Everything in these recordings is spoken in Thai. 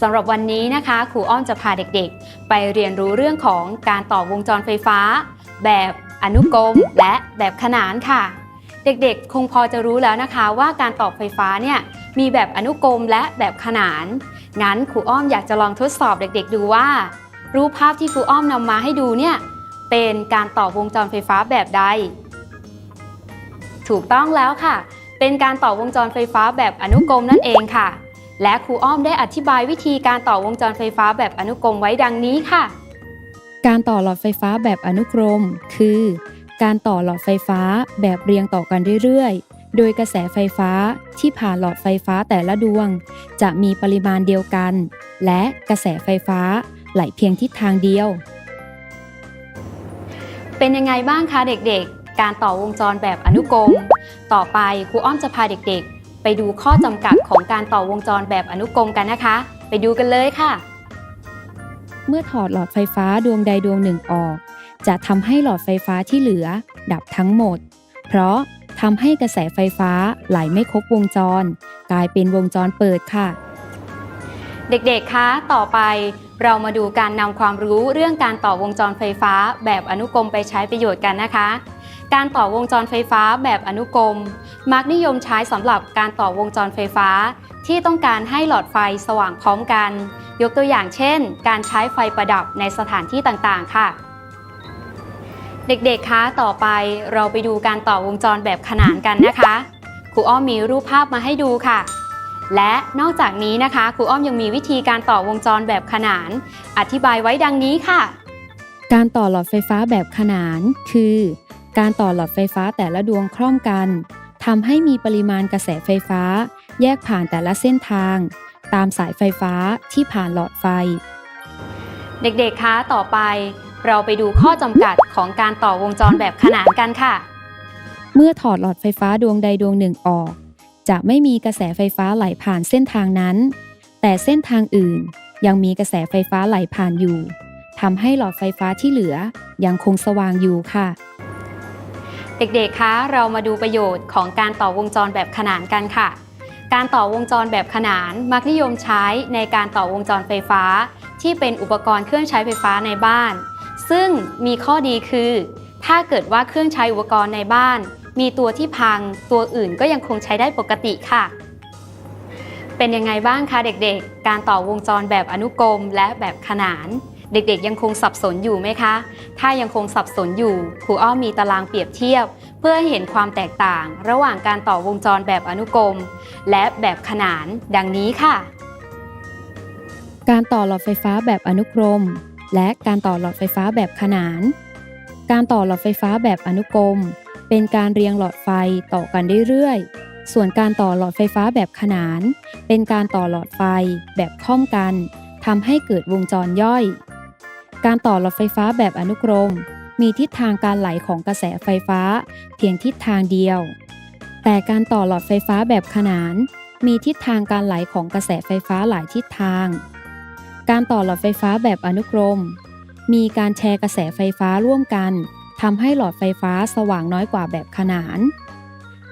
สำหรับวันนี้นะคะครูอ้อมจะพาเด็กๆ ไปเรียนรู้เรื่องของการต่อวงจรไฟฟ้า แบบอนุกรมและแบบขนานค่ะ เด็กๆ คงพอจะรู้แล้วนะคะว่าการต่อไฟฟ้าเนี่ยมีแบบอนุกรมและแบบขนาน งั้นครูอ้อมอยากจะลองทดสอบเด็กๆ ดูว่า รูปภาพที่ครูอ้อมนำมาให้ดูเนี่ยเป็นการต่อวงจรไฟฟ้าแบบใด ถูกต้องแล้วค่ะ เป็นการต่อวงจรไฟฟ้าแบบอนุกรมนั่นเองค่ะ และครูอ้อมได้อธิบายวิธีการต่อวงจรไฟฟ้าแบบอนุกรมไว้ดังนี้ค่ะ การต่อหลอดไฟฟ้าแบบอนุกรม คือ การต่อหลอดไฟฟ้าแบบเรียงต่อกันเรื่อยๆ โดยกระแสไฟฟ้าที่ผ่านหลอดไฟฟ้าแต่ละดวง จะมีปริมาณเดียวกัน และกระแสไฟฟ้าไหลเพียงทิศทางเดียว เป็นยังไงบ้างคะเด็กๆ การต่อวงจรแบบอนุกรม ต่อไปครูอ้อมจะพาเด็กๆไป ดูข้อจำกัดของการต่อวงจรแบบอนุกรมกันนะคะ ไปดูกันเลยค่ะ เมื่อถอดหลอดไฟฟ้าดวงใดดวงหนึ่งออก จะทำให้หลอดไฟฟ้าที่เหลือ ดับทั้งหมด เพราะทำให้กระแสไฟฟ้าไหลไม่ครบวงจร กลายเป็นวงจรเปิดค่ะ เด็กๆ คะ ต่อไปเรามาดูการนำความรู้เรื่องการต่อวงจรไฟฟ้าแบบอนุกรมไปใช้ประโยชน์กันนะคะ การต่อวงจรไฟฟ้าแบบอนุกรม มักนิยมใช้สำหรับการต่อวงจรไฟฟ้า ที่ต้องการให้หลอดไฟสว่างพร้อมกัน ยกตัวอย่างเช่น การใช้ไฟประดับในสถานที่ต่างๆ ค่ะ เด็กๆ คะต่อไปเราไปดูการต่อวงจรแบบขนานกันนะคะครูอ้อมมีรูปภาพมาให้ดูค่ะและนอกจากนี้นะคะครูอ้อมยังมีวิธีการต่อวงจรแบบขนาน อธิบายไว้ดังนี้ค่ะ การต่อหลอดไฟฟ้าแบบขนาน คือ การต่อหลอดไฟฟ้าแต่ละดวงคล่อมกันำให้มีปริมาณกระแสไฟฟ้า แยกผ่านแต่ละเส้นทาง ตามสายไฟฟ้าที่ผ่านหลอดไฟ เด็กๆ คะ ต่อไป เราไปดูข้อจำกัดของการต่อวงจรแบบขนานกันค่ะ เมื่อถอดหลอดไฟฟ้าดวงใดดวงหนึ่งออก จะไม่มีกระแสไฟฟ้าไหลผ่านเส้นทางนั้น แต่เส้นทางอื่นยังมีกระแสไฟฟ้าไหลผ่านอยู่ทำให้หลอดไฟฟ้าที่เหลือยังคงสว่างอยู่ค่ะ เด็กๆ คะ เรามาดูประโยชน์ของการต่อวงจรแบบขนานกันค่ะ การต่อวงจรแบบขนานมักนิยมใช้ในการต่อวงจรไฟฟ้า ที่เป็นอุปกรณ์เครื่องใช้ไฟฟ้าในบ้าน ซึ่งมีข้อดีคือ ถ้าเกิดว่าเครื่องใช้อุปกรณ์ในบ้าน มีตัวที่พัง ตัวอื่นก็ยังคงใช้ได้ปกติค่ะ เป็นยังไงบ้างคะเด็กๆ การต่อวงจรแบบอนุกรมและแบบขนาน เด็กๆยังคงสับสนอยู่ไหมคะ ถ้ายังคงสับสนอยู่ ครูอ้อมมีตารางเปรียบเทียบ เพื่อให้เห็นความแตกต่าง ระหว่างการต่อวงจรแบบอนุกรม และแบบขนานดังนี้ค่ะ การต่อหลอดไฟฟ้าแบบอนุกรม และการต่อหลอดไฟฟ้าแบบขนาน การต่อหลอดไฟฟ้าแบบอนุกรม เป็นการเรียงหลอดไฟต่อกันเรื่อยๆ ส่วนการต่อหลอดไฟฟ้าแบบขนาน เป็นการต่อหลอดไฟแบบค่อมกันทำให้เกิดวงจรย่อย การต่อหลอดไฟฟ้าแบบอนุกรม มีทิศทางการไหลของกระแสไฟฟ้า เพียงทิศทางเดียว แต่การต่อหลอดไฟฟ้าแบบขนาน มีทิศทางการไหลของกระแสไฟฟ้าหลายทิศทาง การต่อหลอดไฟฟ้าแบบอนุกรม มีการแชร์กระแสไฟฟ้าร่วมกันทำให้หลอดไฟฟ้าสว่างน้อยกว่าแบบขนาน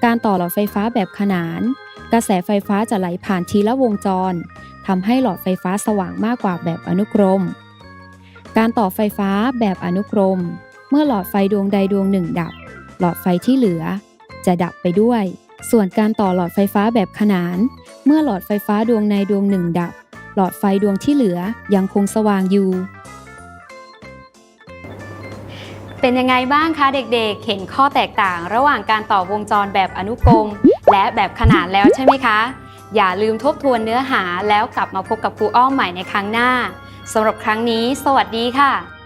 การต่อหลอดไฟฟ้าแบบขนาน กระแสไฟฟ้าจะไหลผ่านทีละวงจรทำให้หลอดไฟฟ้าสว่างมากกว่าแบบอนุกรม การต่อไฟฟ้าแบบอนุกรม เมื่อหลอดไฟดวงใดดวงหนึ่งดับ หลอดไฟที่เหลือ จะดับไปด้วย ส่วนการต่อหลอดไฟฟ้าแบบขนาน เมื่อหลอดไฟฟ้าดวงในดวงหนึ่งดับ หลอดไฟดวงที่เหลือยังคงสว่างอยู่ เป็นยังไงบ้างคะเด็กๆ เห็นข้อแตกต่างระหว่างการต่อวงจรแบบอนุกรม และแบบขนานแล้วใช่ไหมคะ อย่าลืมทบทวนเนื้อหาแล้วกลับมาพบกับครูอ้อมใหม่ในครั้งหน้า สำหรับครั้งนี้ สวัสดีค่ะ